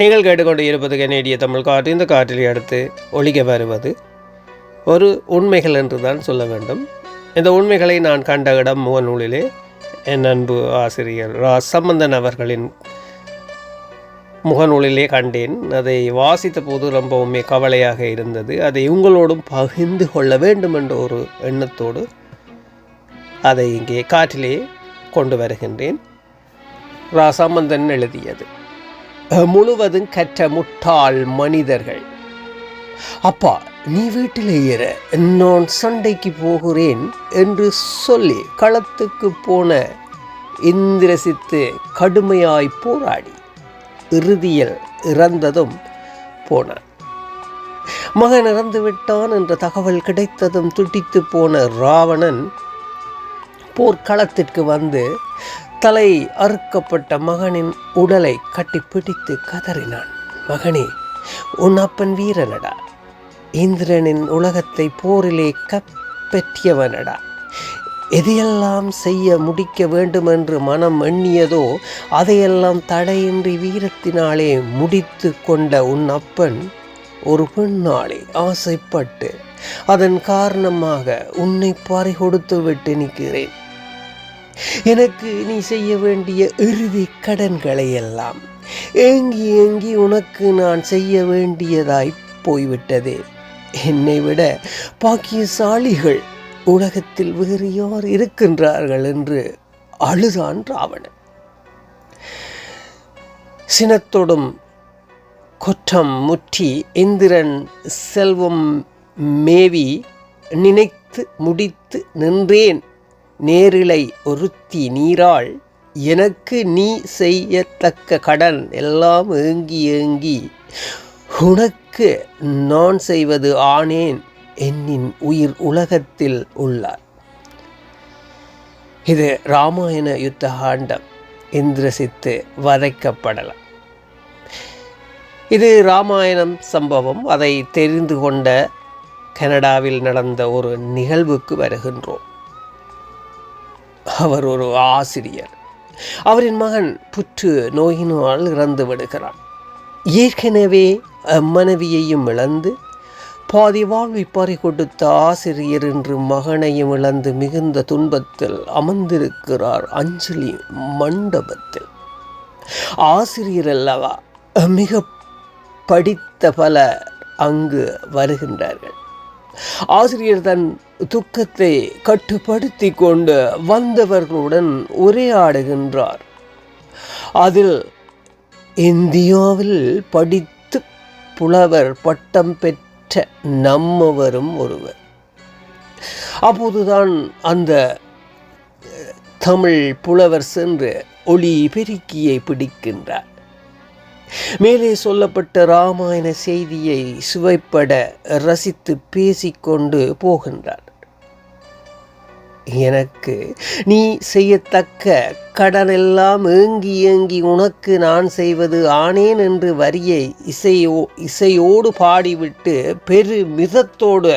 நீங்கள் கேட்டுக்கொண்டு இருப்பது கனேடிய தமிழ் காற்று. இந்த காற்றில் அடுத்து ஒழிக்க வருவது ஒரு உண்மைகள் என்று தான் சொல்ல வேண்டும். இந்த உண்மைகளை நான் கண்ட இடம் முகநூலிலே என் அன்பு ஆசிரியர் ரா. சம்பந்தன் அவர்களின் முகநூலிலே கண்டேன். அதை வாசித்த போது ரொம்பவுமே கவலையாக இருந்தது. அதை உங்களோடும் பகிர்ந்து கொள்ள வேண்டும் என்ற ஒரு எண்ணத்தோடு அதை இங்கே காற்றிலே கொண்டு வருகின்றேன். ரா. சம்பந்தன் எழுதியது. முழுவதும் கற்ற முட்டாள் மனிதர்கள். அப்பா நீ வீட்டிலே ஏற நான் சண்டைக்கு போகிறேன் என்று சொல்லி களத்துக்கு போன இந்திரசித்து கடுமையாய் போராடி இறுதியில் இறந்ததும் போனான். மகன் இறந்து விட்டான் என்ற தகவல் கிடைத்ததும் துடித்து போன ராவணன் போர்க்களத்திற்கு வந்து தலை அறுக்கப்பட்ட மகனின் உடலை கட்டிப்பிடித்து கதறினான். மகனே உன் அப்பன் வீரனடா. இந்திரனின் உலகத்தை போரிலே கப்பற்றியவனடா. எதையெல்லாம் செய்ய முடிக்க வேண்டுமென்று மனம் எண்ணியதோ அதையெல்லாம் தடையின்றி வீரத்தினாலே முடித்து கொண்ட உன் அப்பன் ஒரு பெண்ணாலே ஆசைப்பட்டு அதன் காரணமாக உன்னை பறிகொடுத்து விட்டு நிற்கிறேன். எனக்கு நீ செய்ய வேண்டிய இறுதி கடன்களை எல்லாம் ஏங்கி ஏங்கி உனக்கு நான் செய்ய வேண்டியதாய் போய்விட்டது. என்னை விட பாக்கியசாலிகள் உலகத்தில் வேறு யார் இருக்கின்றார்கள் என்று அழுதான் ராவணன். சினத்தோடும் குற்றம் முற்றி இந்திரன் செல்வம் மேவி நினைத்து முடித்து நின்றேன். நேரிலை ஒருத்தி நீராள் எனக்கு நீ செய்யத்தக்க கடன் எல்லாம் ஏங்கி ஏங்கி உனக்கு நான் செய்வது ஆனேன் என்னின் உயிர் உலகத்தில் உள்ளார். இது ராமாயண யுத்த காண்டம். இந்திரசித்து வதைக்கப்படலாம். இது ராமாயணம் சம்பவம். அதை தெரிந்து கொண்ட கனடாவில் நடந்த ஒரு நிகழ்வுக்கு வருகின்றோம். அவர் ஒரு ஆசிரியர். அவரின் மகன் புற்று நோயினால் இறந்து விடுகிறான். ஏற்கனவே மனைவியையும் இழந்து பாதி வாழ்வை பறி கொடுத்த ஆசிரியர் என்று மகனையும் இழந்து மிகுந்த துன்பத்தில் அமர்ந்திருக்கிறார் அஞ்சலி மண்டபத்தில். ஆசிரியர் அல்லவா மிக படித்த பல அங்கு வருகின்றார்கள். ஆசிரியர் தன் துக்கத்தை கட்டுப்படுத்தி கொண்டு வந்தவர்களுடன் உரையாடுகின்றார் அதில் இந்தியாவில் படித்து புலவர் பட்டம் பெற்ற நம்மவரும் ஒருவர். அப்போதுதான் அந்த தமிழ் புலவர் சென்று ஒளி பெருக்கியை பிடிக்கின்றார். மேலே சொல்லப்பட்ட ராமாயண செய்தியை சுவைப்பட ரசித்து பேசிக்கொண்டு போகின்றார் எனக்கு நீ செய்யத்தக்க கடனெல்லாம் ஏங்கி ஏங்கி உனக்கு நான் செய்வது ஆனேன் என்று வரியை இசையோ இசையோடு பாடிவிட்டு பெரு மிதத்தோடு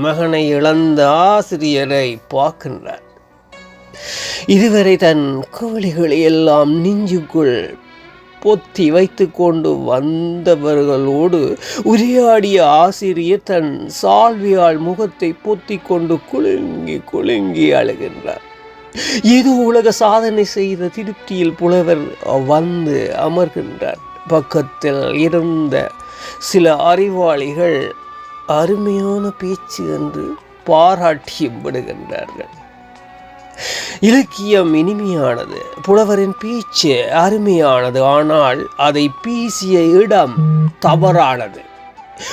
மகனை இழந்த ஆசிரியரை பார்க்கின்றார் இதுவரை தன் கோழிகளை எல்லாம் நெஞ்சுக்குள் பொத்தி வைத்து கொண்டு வந்தவர்களோடு உரையாடிய ஆசிரியர் தன் சால்வியால் முகத்தை பொத்தி கொண்டு குலுங்கி குலுங்கி அழுகின்றார். ஏதோ உலக சாதனை செய்த திருப்தியில் புலவர் வந்து அமர்கின்றார். பக்கத்தில் இருந்த சில அறிவாளிகள் அருமையான பேச்சு என்று பாராட்டியும் விடுகின்றார்கள். இலக்கியம் இனிமையானது. புலவரின் பேச்சு அருமையானது. ஆனால் அதை பேசிய இடம் தவறானது.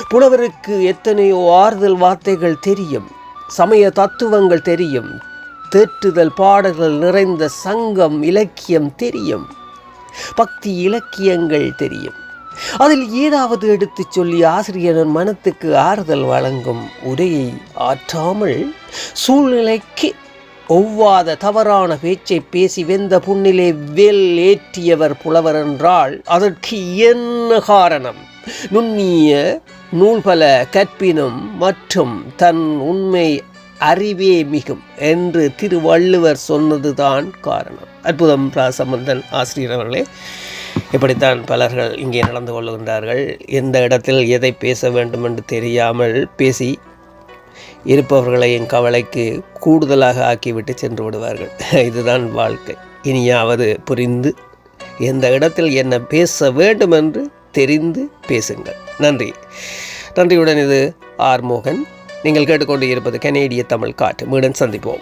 புலவருக்கு எத்தனையோ ஆறுதல் வார்த்தைகள் தெரியும். சமய தத்துவங்கள் தெரியும். தேற்றுதல் பாடல்கள் நிறைந்த சங்கம் இலக்கியம் தெரியும். பக்தி இலக்கியங்கள் தெரியும். அதில் ஏதாவது எடுத்துச் சொல்லி ஆசிரியரின் மனத்துக்கு ஆறுதல் வழங்கும் உரையை ஆற்றாமல் சூழ்நிலைக்கு ஒவ்வாத தவறான பேச்சை பேசி வெந்த புண்ணிலே வேல் ஏற்றியவர் புலவர் என்றால் அதற்கு என்ன காரணம்? நுண்ணிய நூல்பல கற்பினும் மற்றும் தன் உண்மை அறிவே மிகும் என்று திருவள்ளுவர் சொன்னதுதான் காரணம். அற்புதம் ராசமந்தன் ஆசிரியர் அவர்களே இப்படித்தான் பலர்கள் இங்கே நடந்து கொள்கின்றார்கள் எந்த இடத்தில் எதை பேச வேண்டும் என்று தெரியாமல் பேசி இருப்பவர்களையும் கவலைக்கு கூடுதலாக ஆக்கிவிட்டு சென்று விடுவார்கள். இதுதான் வாழ்க்கை. இனியாவது புரிந்து எந்த இடத்தில் என்ன பேச வேண்டும் என்று தெரிந்து பேசுங்கள். நன்றி. நன்றியுடன் இது ஆர் மோகன். நீங்கள் கேட்டுக்கொண்டு இருப்பது கனேடிய தமிழ் காற்று. மீண்டும் சந்திப்போம்.